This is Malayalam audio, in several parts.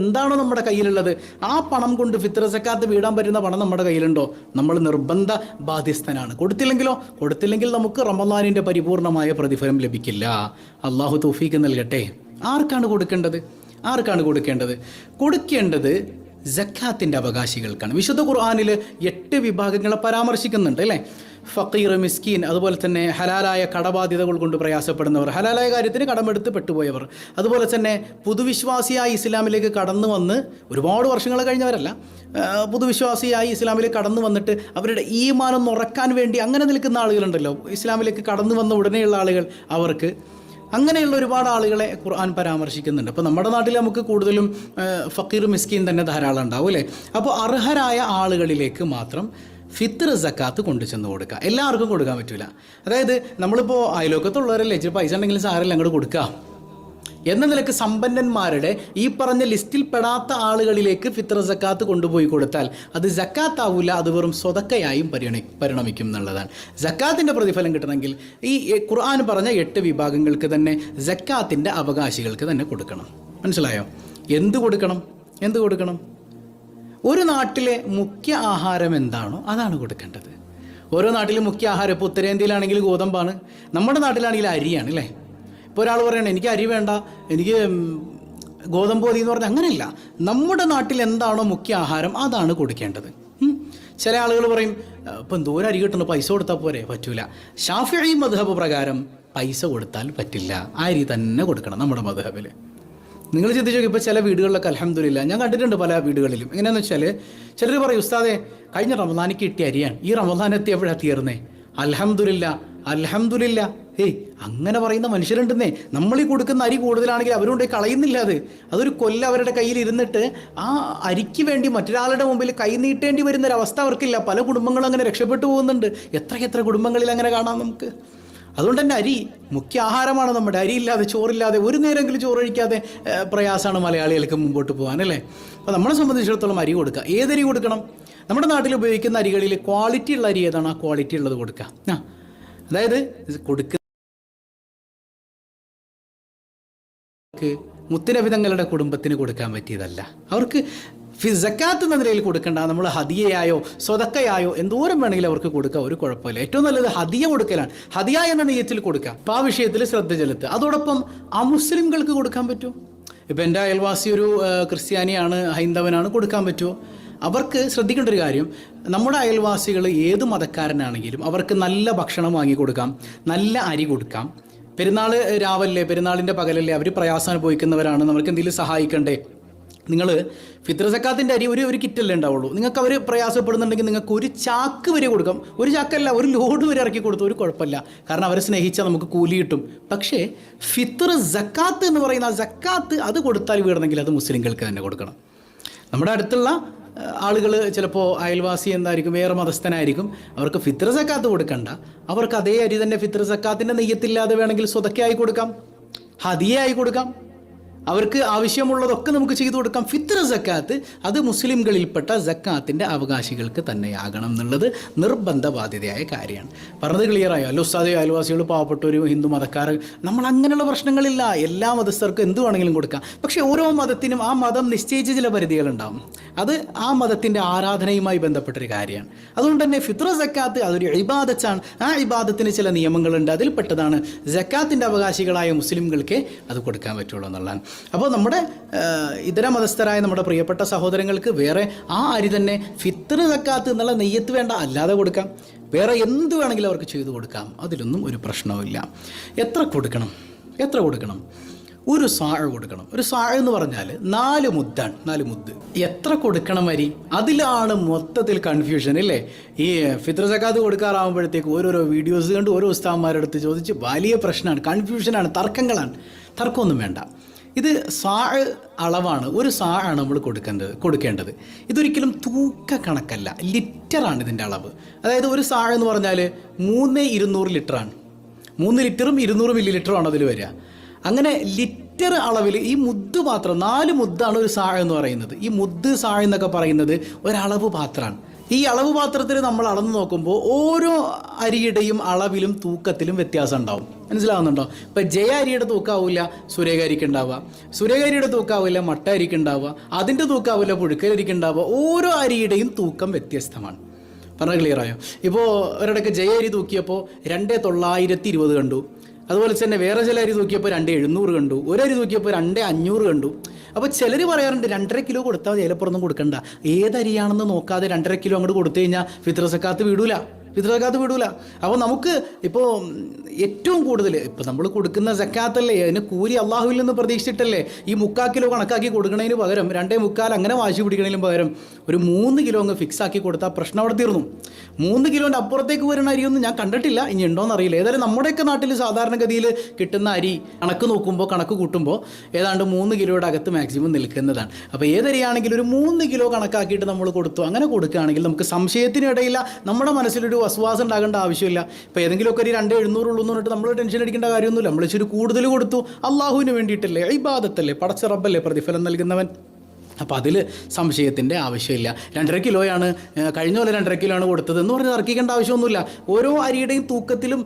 എന്താണോ നമ്മുടെ കയ്യിലുള്ളത്? ആ പണം കൊണ്ട് ഫിത്ര സക്കാത്ത് വീടാൻ പറ്റുന്ന പണം നമ്മുടെ കയ്യിലുണ്ടോ? നമ്മൾ നിർബന്ധ ബാധ്യസ്ഥനാണ്. കൊടുത്തില്ലെങ്കിലോ? കൊടുത്തില്ലെങ്കിൽ നമുക്ക് റമദാനിന്റെ പരിപൂർണമായ പ്രതിഫലം ലഭിക്കില്ല. അള്ളാഹു തൗഫീക്ക് നൽകട്ടെ. ആർക്കാണ് കൊടുക്കേണ്ടത്? ആർക്കാണ് കൊടുക്കേണ്ടത്? കൊടുക്കേണ്ടത് ജക്കാത്തിന്റെ അവകാശികൾക്കാണ്. വിശുദ്ധ ഖുർആാനിൽ എട്ട് വിഭാഗങ്ങളെ പരാമർശിക്കുന്നുണ്ട് അല്ലേ? ഫക്കീർ മിസ്കീൻ അതുപോലെ തന്നെ ഹലാലായ കടബാധ്യതകൾ കൊണ്ട് പ്രയാസപ്പെടുന്നവർ ഹലാലായ കാര്യത്തിന് കടമെടുത്ത് പെട്ടുപോയവർ അതുപോലെ തന്നെ പുതുവിശ്വാസിയായി ഇസ്ലാമിലേക്ക് കടന്നു വന്ന് ഒരുപാട് വർഷങ്ങൾ കഴിഞ്ഞവരല്ല പുതുവിശ്വാസിയായി ഇസ്ലാമിലേക്ക് കടന്നു വന്നിട്ട് അവരുടെ ഈമാനം ഉറക്കാൻ വേണ്ടി അങ്ങനെ നിൽക്കുന്ന ആളുകളുണ്ടല്ലോ. ഇസ്ലാമിലേക്ക് കടന്നു വന്ന ഉടനെയുള്ള ആളുകൾ അവർക്ക് അങ്ങനെയുള്ള ഒരുപാട് ആളുകളെ ഖുർആൻ പരാമർശിക്കുന്നുണ്ട്. അപ്പോൾ നമ്മുടെ നാട്ടിൽ നമുക്ക് കൂടുതലും ഫക്കീർ മിസ്കീൻ തന്നെ ധാരാളം ഉണ്ടാവും അല്ലേ? അപ്പോൾ അർഹരായ ആളുകളിലേക്ക് മാത്രം ഫിത്തർ സക്കാത്ത് കൊണ്ടു ചെന്ന് കൊടുക്കുക എല്ലാവർക്കും കൊടുക്കാൻ പറ്റില്ല അതായത് നമ്മളിപ്പോൾ അയലോക്കത്തുള്ളവരല്ലേ ഇച്ചിരി പൈസ ഉണ്ടെങ്കിലും സാരല്ല അങ്ങോട്ട് കൊടുക്കുക എന്ന നിലയ്ക്ക് സമ്പന്നന്മാരുടെ ഈ പറഞ്ഞ ലിസ്റ്റിൽ പെടാത്ത ആളുകളിലേക്ക് ഫിത്ര സക്കാത്ത് കൊണ്ടുപോയി കൊടുത്താൽ അത് ജക്കാത്ത് ആവില്ല അത് വെറും സ്വതക്കയായും പരിണി പരിണമിക്കും എന്നുള്ളതാണ്. ജക്കാത്തിന്റെ പ്രതിഫലം കിട്ടണമെങ്കിൽ ഈ ഖുർആൻ പറഞ്ഞ എട്ട് വിഭാഗങ്ങൾക്ക് തന്നെ ജക്കാത്തിന്റെ അവകാശികൾക്ക് തന്നെ കൊടുക്കണം. മനസ്സിലായോ? എന്ത് കൊടുക്കണം? എന്ത് കൊടുക്കണം? ഒരു നാട്ടിലെ മുഖ്യ ആഹാരം എന്താണോ അതാണ് കൊടുക്കേണ്ടത്. ഓരോ നാട്ടിലും മുഖ്യ ആഹാരം ഇപ്പോൾ ഉത്തരേന്ത്യയിലാണെങ്കിൽ ഗോതമ്പാണ് നമ്മുടെ നാട്ടിലാണെങ്കിൽ അരിയാണ് അല്ലേ ഇപ്പോൾ ഒരാൾ പറയണേ എനിക്ക് അരി വേണ്ട എനിക്ക് ഗോതമ്പ് മതി എന്ന് പറഞ്ഞാൽ അങ്ങനെയല്ല. നമ്മുടെ നാട്ടിൽ എന്താണോ മുഖ്യ ആഹാരം അതാണ് കൊടുക്കേണ്ടത്. ചില ആളുകൾ പറയും ഇപ്പം എന്തോരം അരി കിട്ടണം പൈസ കൊടുത്താൽ പോരെ പറ്റൂല. ഷാഫി മധുഹബ് പ്രകാരം പൈസ കൊടുത്താൽ പറ്റില്ല. അരി തന്നെ കൊടുക്കണം നമ്മുടെ മധുഹബിൽ നിങ്ങൾ ചിന്തിച്ചു നോക്കി ഇപ്പോൾ ചില വീടുകളിലൊക്കെ അലഹമില്ല ഞാൻ കണ്ടിട്ടുണ്ട് പല വീടുകളിലും. എങ്ങനെയാണെന്ന് വെച്ചാൽ ചിലർ പറയും ഉസ്താദെ കഴിഞ്ഞ റമദാനിക്ക് കിട്ടിയ അരിയാണ്. ഈ റമദാൻ എത്തിയപ്പോഴാണ് തീർന്നേ? അലഹമില്ല അലഹമില്ല ഏയ് അങ്ങനെ പറയുന്ന മനുഷ്യരുണ്ടെന്നേ. നമ്മൾ ഈ കൊടുക്കുന്ന അരി കൂടുതലാണെങ്കിൽ അവരുകൊണ്ട് കളയുന്നില്ല അത്. അതൊരു കൊല്ലം അവരുടെ കയ്യിൽ ഇരുന്നിട്ട് ആ അരിക്ക് വേണ്ടി മറ്റൊരാളുടെ മുമ്പിൽ കൈ നീട്ടേണ്ടി വരുന്ന ഒരു അവസ്ഥ അവർക്കില്ല. പല കുടുംബങ്ങളും അങ്ങനെ രക്ഷപ്പെട്ടു പോകുന്നുണ്ട്. എത്ര എത്ര കുടുംബങ്ങളിൽ അങ്ങനെ കാണാം നമുക്ക്? അതുകൊണ്ട് തന്നെ അരി മുഖ്യ ആഹാരമാണ് നമ്മുടെ. അരിയില്ലാതെ ചോറില്ലാതെ ഒരു നേരമെങ്കിലും ചോറ് കഴിക്കാതെ പ്രയാസമാണ് മലയാളികൾക്ക് മുമ്പോട്ട് പോകാൻ അല്ലേ? അപ്പോൾ നമ്മളെ സംബന്ധിച്ചിടത്തോളം അരി കൊടുക്കുക. ഏതരി കൊടുക്കണം? നമ്മുടെ നാട്ടിൽ ഉപയോഗിക്കുന്ന അരികളിൽ ക്വാളിറ്റി ഉള്ള അരി ഏതാണ്? ആ ക്വാളിറ്റി ഉള്ളത് കൊടുക്കുക. ആ അതായത് കൊടുക്ക കൊടുക്കുന്ന മുത്തുനബി കുടുംബത്തിന് കൊടുക്കാൻ പറ്റിയതല്ല. അവർക്ക് ഫി- ജക്കാത്ത് എന്ന നിലയിൽ കൊടുക്കേണ്ട. നമ്മൾ ഹദിയയായോ സ്വതക്കയായോ എന്തോരം വേണമെങ്കിലും അവർക്ക് കൊടുക്കുക ഒരു കുഴപ്പമില്ല. ഏറ്റവും നല്ലത് ഹദിയ കൊടുക്കലാണ്. ഹദിയ എന്ന നെയ്യത്തിൽ കൊടുക്കുക അപ്പോൾ ആ വിഷയത്തിൽ ശ്രദ്ധ ചെലുത്തുക. അതോടൊപ്പം അമുസ്ലിംകൾക്ക് കൊടുക്കാൻ പറ്റുമോ? ഇപ്പം എന്റെ അയൽവാസി ഒരു ക്രിസ്ത്യാനിയാണ് ഹൈന്ദവനാണ് കൊടുക്കാൻ പറ്റുമോ? അവർക്ക് ശ്രദ്ധിക്കേണ്ട ഒരു കാര്യം നമ്മുടെ അയൽവാസികൾ ഏത് മതക്കാരനാണെങ്കിലും അവർക്ക് നല്ല ഭക്ഷണം വാങ്ങി കൊടുക്കാം നല്ല അരി കൊടുക്കാം. പെരുന്നാൾ രാവല്ലേ പെരുന്നാളിന്റെ പകലല്ലേ അവർ പ്രയാസം അനുഭവിക്കുന്നവരാണ്. നമ്മൾക്ക് എന്തെങ്കിലും സഹായിക്കണ്ടേ? നിങ്ങൾ ഫിത്ര സക്കാത്തിന്റെ അരി ഒരു ഒരു കിറ്റല്ലേ ഉണ്ടാവുള്ളൂ. നിങ്ങൾക്ക് അവർ പ്രയാസപ്പെടുന്നുണ്ടെങ്കിൽ നിങ്ങൾക്ക് ഒരു ചാക്ക് വരെ കൊടുക്കാം. ഒരു ചാക്കല്ല ഒരു ലോഡ് വരെ ഇറക്കി കൊടുത്തു ഒരു കുഴപ്പമില്ല. കാരണം അവരെ സ്നേഹിച്ചാൽ നമുക്ക് കൂലി കിട്ടും. പക്ഷേ ഫിത്ര ജക്കാത്ത് എന്ന് പറയുന്ന ആ സക്കാത്ത് അത് കൊടുത്താൽ വീടണമെങ്കിൽ അത് മുസ്ലിങ്ങൾക്ക് തന്നെ കൊടുക്കണം. നമ്മുടെ അടുത്തുള്ള ആളുകൾ ചിലപ്പോൾ അയൽവാസി എന്തായിരിക്കും വേറെ മതസ്ഥനായിരിക്കും അവർക്ക് ഫിത്ര സക്കാത്ത് കൊടുക്കണ്ട. അവർക്ക് അതേ അരി തന്നെ ഫിത്ര സക്കാത്തിന്റെ നെയ്യത്തില്ലാതെ വേണമെങ്കിൽ സ്വതക്കായി കൊടുക്കാം. ഹതിയായി കൊടുക്കാം. അവർക്ക് ആവശ്യമുള്ളതൊക്കെ നമുക്ക് ചെയ്തു കൊടുക്കാം. ഫിത്ര സക്കാത്ത് അത് മുസ്ലിംകളിൽപ്പെട്ട സക്കാത്തിന്റെ അവകാശികൾക്ക് തന്നെയാകണം എന്നുള്ളത് നിർബന്ധ ബാധ്യതയായ കാര്യമാണ്. പറഞ്ഞത് ക്ലിയർ ആയോ? അല്ലോ ഉസ്താദെ അയൽവാസികൾ പാവപ്പെട്ട ഒരു ഹിന്ദു മതക്കാർ നമ്മൾ അങ്ങനെയുള്ള പ്രശ്നങ്ങളില്ല. എല്ലാ മതസ്ഥർക്കും എന്ത് വേണമെങ്കിലും കൊടുക്കാം. പക്ഷേ ഓരോ മതത്തിനും ആ മതം നിശ്ചയിച്ച ചില പരിധികളുണ്ടാവും. അത് ആ മതത്തിന്റെ ആരാധനയുമായി ബന്ധപ്പെട്ടൊരു കാര്യമാണ്. അതുകൊണ്ട് തന്നെ ഫിത്ര സക്കാത്ത് അതൊരു ഇബാദത്താണ്. ആ ഇബാദത്തിന് ചില നിയമങ്ങളുണ്ട്. അതിൽപ്പെട്ടതാണ് ജക്കാത്തിന്റെ അവകാശികളായ മുസ്ലിംകൾക്ക് അത് കൊടുക്കാൻ പറ്റുള്ളൂ എന്നുള്ളതാണ്. അപ്പോൾ നമ്മുടെ ഇതര മതസ്ഥരായ നമ്മുടെ പ്രിയപ്പെട്ട സഹോദരങ്ങൾക്ക് വേറെ ആ അരി തന്നെ ഫിത്ര സക്കാത്ത് എന്നുള്ള നെയ്യത്ത് വേണ്ട അല്ലാതെ കൊടുക്കാം. വേറെ എന്ത് വേണമെങ്കിലും അവർക്ക് ചെയ്തു കൊടുക്കാം. അതിലൊന്നും ഒരു പ്രശ്നവുമില്ല. എത്ര കൊടുക്കണം? എത്ര കൊടുക്കണം? ഒരു സാഴ കൊടുക്കണം. ഒരു സാഴ എന്ന് പറഞ്ഞാൽ നാല് മുദ്ദാണ് നാല് മുദ്ദ് എത്ര കൊടുക്കണം വരി അതിലാണ് മൊത്തത്തിൽ കൺഫ്യൂഷൻ അല്ലേ ഈ ഫിത്ര സക്കാത്ത് കൊടുക്കാറാകുമ്പോഴത്തേക്ക് ഓരോരോ വീഡിയോസ് കണ്ട് ഓരോ ഉസ്താവന്മാരുടെ അടുത്ത് ചോദിച്ച് വലിയ പ്രശ്നമാണ് കൺഫ്യൂഷനാണ് തർക്കങ്ങളാണ്. തർക്കമൊന്നും വേണ്ട. ഇത് സാ അളവാണ് ഒരു സാ ആണ് നമ്മൾ കൊടുക്കേണ്ടത് കൊടുക്കേണ്ടത്. ഇതൊരിക്കലും തൂക്ക കണക്കല്ല ലിറ്ററാണ് ഇതിന്റെ അളവ്. അതായത് ഒരു സാ എന്ന് പറഞ്ഞാൽ മൂന്ന് ഇരുന്നൂറ് ലിറ്ററാണ് മൂന്ന് ലിറ്ററും ഇരുന്നൂറ് മില്ലി ലിറ്ററും ആണ് അതിൽ വരിക. അങ്ങനെ ലിറ്റർ അളവിൽ ഈ മുദ്ദ് പാത്രം നാല് മുദ്ദാണ് ഒരു സാഴ എന്ന് പറയുന്നത്. ഈ മുദ്ദ് സാഴ എന്നൊക്കെ പറയുന്നത് ഒരളവ് പാത്രമാണ്. ഈ അളവ് പാത്രത്തിൽ നമ്മൾ അളന്ന് നോക്കുമ്പോൾ ഓരോ അരിയുടെയും അളവിലും തൂക്കത്തിലും വ്യത്യാസം ഉണ്ടാവും. മനസ്സിലാവുന്നുണ്ടോ? ഇപ്പം ജയ അരിയുടെ തൂക്കാവില്ല സുരേഖ അരിക്ക് ഉണ്ടാവുക. സുരേഖ അരിയുടെ തൂക്കാവില്ല മട്ട അരിക്ക് ഉണ്ടാവുക. അതിന്റെ തൂക്കാവില്ല പുഴുക്കലരിക്ക് ഉണ്ടാവുക. ഓരോ അരിയുടെയും തൂക്കം വ്യത്യസ്തമാണ്. പറഞ്ഞാൽ ക്ലിയർ ആയോ? ഇപ്പോൾ ഒരിടയ്ക്ക് ജയ അരി തൂക്കിയപ്പോൾ രണ്ടേ തൊള്ളായിരത്തി ഇരുപത് കണ്ടു. അതുപോലെ തന്നെ വേറെ ചില അരി നോക്കിയപ്പോൾ രണ്ട് എഴുന്നൂറ് കണ്ടു. ഒരു അരി തൂക്കിയപ്പോൾ രണ്ട് അഞ്ഞൂറ് കണ്ടു. അപ്പോൾ ചിലർ പറയാറുണ്ട് രണ്ടര കിലോ കൊടുത്താൽ മതി ഇലപ്പുറമൊന്നും കൊടുക്കണ്ട. ഏതരിയാണെന്ന് നോക്കാതെ രണ്ടര കിലോ അങ്ങോട്ട് കൊടുത്തു കഴിഞ്ഞാൽ ഫിത്രസക്കാത്ത് വിടൂല. ഫിത്രസക്കാത്ത് വിടൂല. അപ്പോൾ നമുക്ക് ഇപ്പോൾ ഏറ്റവും കൂടുതൽ ഇപ്പോൾ നമ്മൾ കൊടുക്കുന്ന സക്കാത്തല്ലേ? അതിന് കൂലി അള്ളാഹുവിൽ നിന്ന് പ്രതീക്ഷിച്ചിട്ടല്ലേ? ഈ മുക്കാൽ കിലോ കണക്കാക്കി കൊടുക്കുന്നതിന് പകരം രണ്ടേ മുക്കാൽ അങ്ങനെ വാശി പിടിക്കണേലും പകരം ഒരു മൂന്ന് കിലോ അങ്ങ് ഫിക്സ് ആക്കി കൊടുത്താൽ പ്രശ്നം അവിടെ തീർന്നു. മൂന്ന് കിലോന്റെ അപ്പുറത്തേക്ക് വരുന്ന അരിയൊന്നും ഞാൻ കണ്ടിട്ടില്ല. ഇനി ഉണ്ടോയെന്ന് അറിയില്ല. ഏതായാലും നമ്മുടെയൊക്കെ നാട്ടിൽ സാധാരണഗതിയിൽ കിട്ടുന്ന അരി കണക്ക് നോക്കുമ്പോൾ കണക്ക് കൂട്ടുമ്പോൾ ഏതാണ്ട് മൂന്ന് കിലോയുടെ അകത്ത് മാക്സിമം നിൽക്കുന്നതാണ്. അപ്പോൾ ഏതരിയാണെങ്കിലും ഒരു മൂന്ന് കിലോ കണക്കാക്കിയിട്ട് നമ്മൾ കൊടുത്തു. അങ്ങനെ കൊടുക്കുകയാണെങ്കിൽ നമുക്ക് സംശയത്തിനിടയില്ല നമ്മുടെ മനസ്സിലൊരു വസ്വാസം ഉണ്ടാകേണ്ട ആവശ്യമില്ല. ഇപ്പോൾ ഏതെങ്കിലുമൊക്കെ ഒരു രണ്ട് എഴുന്നൂറുള്ളൂ എന്ന് പറഞ്ഞിട്ട് നമ്മൾ ടെൻഷൻ അടിക്കേണ്ട കാര്യമൊന്നുമില്ല. നമ്മൾ ഇച്ചിരി കൂടുതൽ കൊടുത്തു. അള്ളാഹുവിന് വേണ്ടിയിട്ടല്ലേ? ഇബാദത്തല്ലേ? പടച്ചറബല്ലേ പ്രതിഫലം നൽകുന്നവൻ? അപ്പോൾ അതിൽ സംശയത്തിന്റെ ആവശ്യമില്ല. രണ്ടര കിലോയാണ് കഴിഞ്ഞ പോലെ രണ്ടര കിലോ ആണ് കൊടുത്തത് എന്ന് പറഞ്ഞ് തർക്കിക്കേണ്ട ആവശ്യമൊന്നുമില്ല. ഓരോ അരിയുടെയും തൂക്കത്തിലും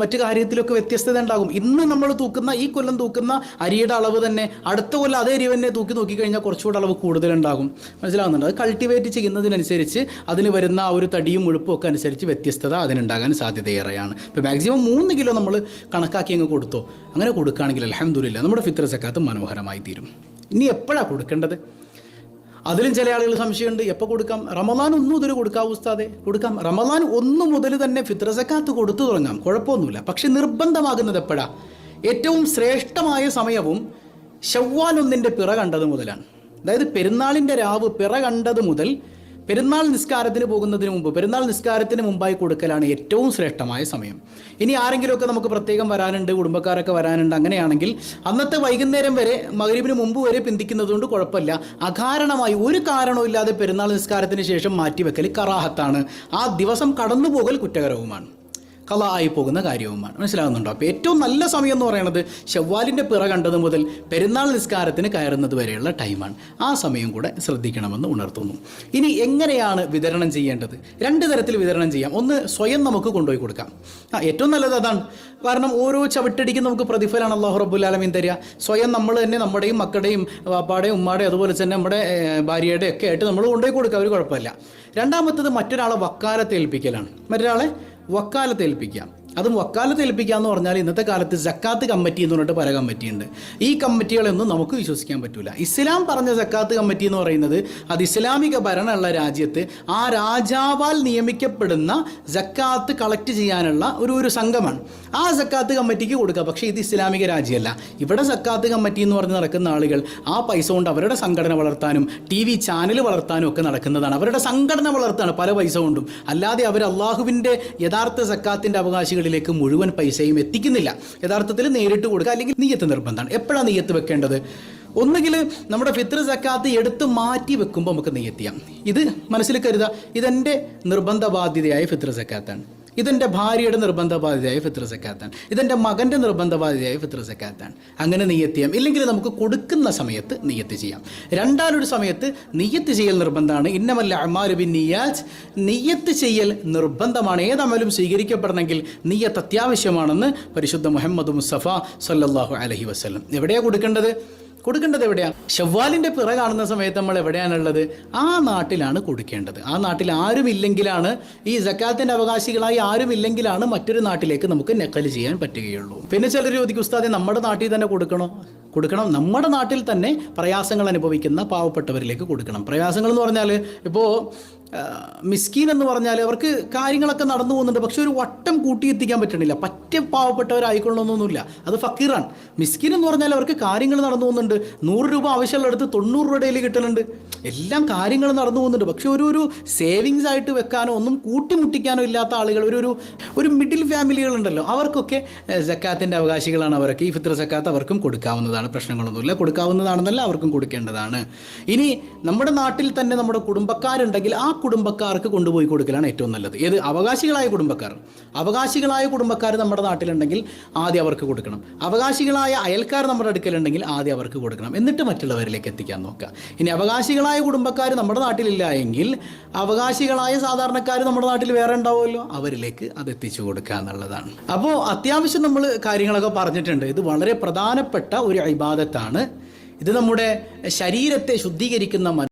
മറ്റു കാര്യത്തിലൊക്കെ വ്യത്യസ്തത ഉണ്ടാകും. ഇന്ന് നമ്മൾ തൂക്കുന്ന ഈ കൊല്ലം തൂക്കുന്ന അരിയുടെ അളവ് തന്നെ അടുത്ത കൊല്ലം അതേ അരി തന്നെ തൂക്കി നോക്കിക്കഴിഞ്ഞാൽ കുറച്ചുകൂടെ അളവ് കൂടുതലുണ്ടാകും. മനസ്സിലാവുന്നുണ്ട്? അത് കൾട്ടിവേറ്റ് ചെയ്യുന്നതിനനുസരിച്ച് അതിന് വരുന്ന ആ ഒരു തടിയും മുഴുപ്പും ഒക്കെ അനുസരിച്ച് വ്യത്യസ്തത അതിനുണ്ടാകാൻ സാധ്യതയേറെയാണ്. ഇപ്പോൾ മാക്സിമം മൂന്ന് കിലോ നമ്മൾ കണക്കാക്കി അങ്ങ് കൊടുത്തോ. അങ്ങനെ കൊടുക്കുകയാണെങ്കിൽ അലഹമുല്ല നമ്മുടെ ഫിത്ര സക്കാത്ത് മനോഹരമായി തീരും. ഇനി എപ്പോഴാണ് കൊടുക്കേണ്ടത്? അതിലും ചില ആളുകൾ സംശയമുണ്ട്. എപ്പോൾ കൊടുക്കാം? റമദാൻ ഒന്ന് മുതൽ കൊടുക്കാം ഉസ്താദെ. കൊടുക്കാം. റമദാൻ ഒന്ന് മുതൽ തന്നെ ഫിത്ര സക്കാത്ത് കൊടുത്തു തുടങ്ങാം. കുഴപ്പമൊന്നുമില്ല. പക്ഷെ നിർബന്ധമാകുന്നത് എപ്പോഴാ? ഏറ്റവും ശ്രേഷ്ഠമായ സമയവും ഷവ്വാൽ ഒന്നിന്റെ പിറ കണ്ടത് മുതലാണ്. അതായത് പെരുന്നാളിന്റെ രാവ് പിറ കണ്ടത് മുതൽ പെരുന്നാൾ നിസ്കാരത്തിന് പോകുന്നതിന് മുമ്പ് പെരുന്നാൾ നിസ്കാരത്തിന് മുമ്പായി കൊടുക്കലാണ് ഏറ്റവും ശ്രേഷ്ഠമായ സമയം. ഇനി ആരെങ്കിലുമൊക്കെ നമുക്ക് പ്രത്യേകം വരാനുണ്ട് കുടുംബക്കാരൊക്കെ വരാനുണ്ട് അങ്ങനെയാണെങ്കിൽ അന്നത്തെ വൈകുന്നേരം വരെ മകരീബിന് മുമ്പ് വരെ പിന്തിക്കുന്നതുകൊണ്ട് കുഴപ്പമില്ല. അകാരണമായി ഒരു കാരണവുമില്ലാതെ പെരുന്നാൾ നിസ്കാരത്തിന് ശേഷം മാറ്റിവെക്കൽ കറാഹത്താണ്. ആ ദിവസം കടന്നുപോകൽ കുറ്റകരവുമാണ്. കള ആയി പോകുന്ന കാര്യവുമാണ്. മനസ്സിലാകുന്നുണ്ടോ? അപ്പോൾ ഏറ്റവും നല്ല സമയം എന്ന് പറയുന്നത് ഷവ്വാലിന്റെ പിറ കണ്ടത് മുതൽ പെരുന്നാൾ നിസ്കാരത്തിന് കയറുന്നത് വരെയുള്ള ടൈമാണ്. ആ സമയം കൂടെ ശ്രദ്ധിക്കണമെന്ന് ഉണർത്തുന്നു. ഇനി എങ്ങനെയാണ് വിതരണം ചെയ്യേണ്ടത്? രണ്ട് തരത്തിൽ വിതരണം ചെയ്യാം. ഒന്ന് സ്വയം നമുക്ക് കൊണ്ടുപോയി കൊടുക്കാം. ആ ഏറ്റവും നല്ലത് അതാണ്. കാരണം ഓരോ ചവിട്ടടിക്കും നമുക്ക് പ്രതിഫലമാണ് അള്ളാഹു റബ്ബുല്ലാലമീൻ തരിക. സ്വയം നമ്മൾ തന്നെ നമ്മുടെയും മക്കളുടെയും പാപ്പാടെയും ഉമ്മാടെയും അതുപോലെ തന്നെ നമ്മുടെ ഭാര്യയുടെ ഒക്കെ ആയിട്ട് നമ്മൾ കൊണ്ടുപോയി കൊടുക്കുക. ഒരു കുഴപ്പമില്ല. രണ്ടാമത്തത് മറ്റൊരാളെ വക്കാലത്ത് ഏൽപ്പിക്കലാണ്. മറ്റൊരാളെ വക്കാലത്ത് ഏൽപ്പിക്കാം. അതും വക്കാലത്ത് ഏൽപ്പിക്കുക എന്ന് പറഞ്ഞാൽ ഇന്നത്തെ കാലത്ത് ജക്കാത്ത് കമ്മിറ്റി എന്ന് പറഞ്ഞിട്ട് പല കമ്മിറ്റിയുണ്ട്. ഈ കമ്മിറ്റികളൊന്നും നമുക്ക് വിശ്വസിക്കാൻ പറ്റില്ല ഇസ്ലാം പറഞ്ഞ ജക്കാത്ത് കമ്മിറ്റി എന്ന് പറയുന്നത് അത് ഇസ്ലാമിക ഭരണമുള്ള രാജ്യത്ത് ആ രാജാവാൽ നിയമിക്കപ്പെടുന്ന ജക്കാത്ത് കളക്ട് ചെയ്യാനുള്ള ഒരു ഒരു സംഘമാണ്. ആ ജക്കാത്ത് കമ്മിറ്റിക്ക് കൊടുക്കുക. പക്ഷേ ഇത് ഇസ്ലാമിക രാജ്യമല്ല. ഇവിടെ സക്കാത്ത് കമ്മിറ്റി എന്ന് പറഞ്ഞ് നടക്കുന്ന ആളുകൾ ആ പൈസ കൊണ്ട് അവരുടെ സംഘടന വളർത്താനും ടി വി ചാനൽ വളർത്താനും ഒക്കെ നടക്കുന്നതാണ്. അവരുടെ സംഘടന വളർത്താണ് പല പൈസ കൊണ്ടും. അല്ലാതെ അവർ അള്ളാഹുവിന്റെ യഥാർത്ഥ സക്കാത്തിന്റെ അവകാശികളിലേക്ക് മുഴുവൻ പൈസയും എത്തിക്കുന്നില്ല. യഥാർത്ഥത്തിൽ നേരിട്ട് കൊടുക്കുക അല്ലെങ്കിൽ നീയത്ത് നിർബന്ധമാണ്. എപ്പോഴാണ് നീയത്ത് വെക്കേണ്ടത്? ഒന്നുകിൽ നമ്മുടെ ഫിത്ർ സക്കാത്ത് എടുത്ത് മാറ്റി വെക്കുമ്പോൾ നമുക്ക് നെയ്യത്ത് ഇത് മനസ്സിൽ കരുതുക ഇതെന്റെ നിർബന്ധ ബാധ്യതയായ ഫിത്ർ സക്കാത്താണ്. ഇതെന്റെ ഭാര്യയുടെ നിർബന്ധ ഫിത്ര സക്കാത്താണ്. ഇതെന്റെ മകന്റെ നിർബന്ധ ഫിത്ര സക്കാത്താണ്. അങ്ങനെ നെയ്യത്ത് ചെയ്യാം. ഇല്ലെങ്കിൽ നമുക്ക് കൊടുക്കുന്ന സമയത്ത് നെയ്യത്ത് ചെയ്യാം. രണ്ടാമൊരു സമയത്ത് നെയ്യത്ത് ചെയ്യൽ നിർബന്ധമാണ്. ഇന്നമല്ല അമാലുബിൻ നിയാജ്. നെയ്യത്ത് ചെയ്യൽ നിർബന്ധമാണ്. ഏതമലും സ്വീകരിക്കപ്പെടണമെങ്കിൽ നെയ്യത്ത് അത്യാവശ്യമാണെന്ന് പരിശുദ്ധ മുഹമ്മദ് മുസ്തഫ സല്ലാഹു അലഹി വസ്ലം എവിടെയാണ് കൊടുക്കേണ്ടത്? കൊടുക്കേണ്ടത് എവിടെയാണ് ഷവ്വാലിന്റെ പിറ കാണുന്ന സമയത്ത് നമ്മൾ എവിടെയാണുള്ളത്? ആ നാട്ടിലാണ് കൊടുക്കേണ്ടത്. ആ നാട്ടിൽ ആരുമില്ലെങ്കിലാണ് ഈ ജക്കാത്തിന്റെ അവകാശികളായി ആരുമില്ലെങ്കിലാണ് മറ്റൊരു നാട്ടിലേക്ക് നമുക്ക് നക്കൽ ചെയ്യാൻ പറ്റുകയുള്ളൂ. പിന്നെ ചിലർ ചോദിക്കും ഉസ്താദെ നമ്മുടെ നാട്ടിൽ തന്നെ കൊടുക്കണോ? കൊടുക്കണം. നമ്മുടെ നാട്ടിൽ തന്നെ പ്രയാസങ്ങൾ അനുഭവിക്കുന്ന പാവപ്പെട്ടവരിലേക്ക് കൊടുക്കണം. പ്രയാസങ്ങൾ എന്ന് പറഞ്ഞാൽ ഇപ്പോൾ മിസ്കീൻ എന്ന് പറഞ്ഞാൽ അവർക്ക് കാര്യങ്ങളൊക്കെ നടന്നു പോകുന്നുണ്ട്. പക്ഷെ ഒരു വട്ടം കൂട്ടിയെത്തിക്കാൻ പറ്റണില്ല. പറ്റ പാവപ്പെട്ടവരായിക്കൊള്ളണമെന്നൊന്നുമില്ല. അത് ഫക്കീറാണ്. മിസ്കീൻ എന്ന് പറഞ്ഞാൽ അവർക്ക് കാര്യങ്ങൾ നടന്നു പോകുന്നുണ്ട്. നൂറ് രൂപ ആവശ്യമുള്ളിടത്ത് തൊണ്ണൂറ് രൂപയിൽ കിട്ടുന്നുണ്ട് എല്ലാം കാര്യങ്ങൾ നടന്നു പോകുന്നുണ്ട്. പക്ഷെ ഒരു ഒരു സേവിങ്സ് ആയിട്ട് വെക്കാനോ ഒന്നും കൂട്ടിമുട്ടിക്കാനോ ഇല്ലാത്ത ആളുകൾ ഒരു ഒരു ഒരു മിഡിൽ ഫാമിലികളുണ്ടല്ലോ അവർക്കൊക്കെ ജക്കാത്തിന്റെ അവകാശികളാണ് അവർക്ക്. ഈ ഫിത്ര സക്കാത്ത് അവർക്കും കൊടുക്കാവുന്നതാണ്. പ്രശ്നങ്ങളൊന്നുമില്ല. കൊടുക്കാവുന്നതാണെന്നല്ല അവർക്കും കൊടുക്കേണ്ടതാണ്. ഇനി നമ്മുടെ നാട്ടിൽ തന്നെ നമ്മുടെ കുടുംബക്കാരുണ്ടെങ്കിൽ ആ കുടുംബക്കാർക്ക് കൊണ്ടുപോയി കൊടുക്കലാണ് ഏറ്റവും നല്ലത്. ഏത്? അവകാശികളായ കുടുംബക്കാർ. അവകാശികളായ കുടുംബക്കാർ നമ്മുടെ നാട്ടിലുണ്ടെങ്കിൽ ആദ്യം അവർക്ക് കൊടുക്കണം. അവകാശികളായ അയൽക്കാർ നമ്മുടെ അടുക്കലുണ്ടെങ്കിൽ ആദ്യം അവർക്ക് കൊടുക്കണം. എന്നിട്ട് മറ്റുള്ളവരിലേക്ക് എത്തിക്കാൻ നോക്കുക. ഇനി അവകാശികളായ കുടുംബക്കാർ നമ്മുടെ നാട്ടിലില്ല എങ്കിൽ അവകാശികളായ സാധാരണക്കാർ നമ്മുടെ നാട്ടിൽ വേറെ ഉണ്ടാവുമല്ലോ? അവരിലേക്ക് അത് എത്തിച്ചു കൊടുക്കുക എന്നുള്ളതാണ്. അപ്പോൾ അത്യാവശ്യം നമ്മൾ കാര്യങ്ങളൊക്കെ പറഞ്ഞിട്ടുണ്ട്. ഇത് വളരെ പ്രധാനപ്പെട്ട ഒരു അഭിബാധത്താണ് ഇത് നമ്മുടെ ശരീരത്തെ ശുദ്ധീകരിക്കുന്ന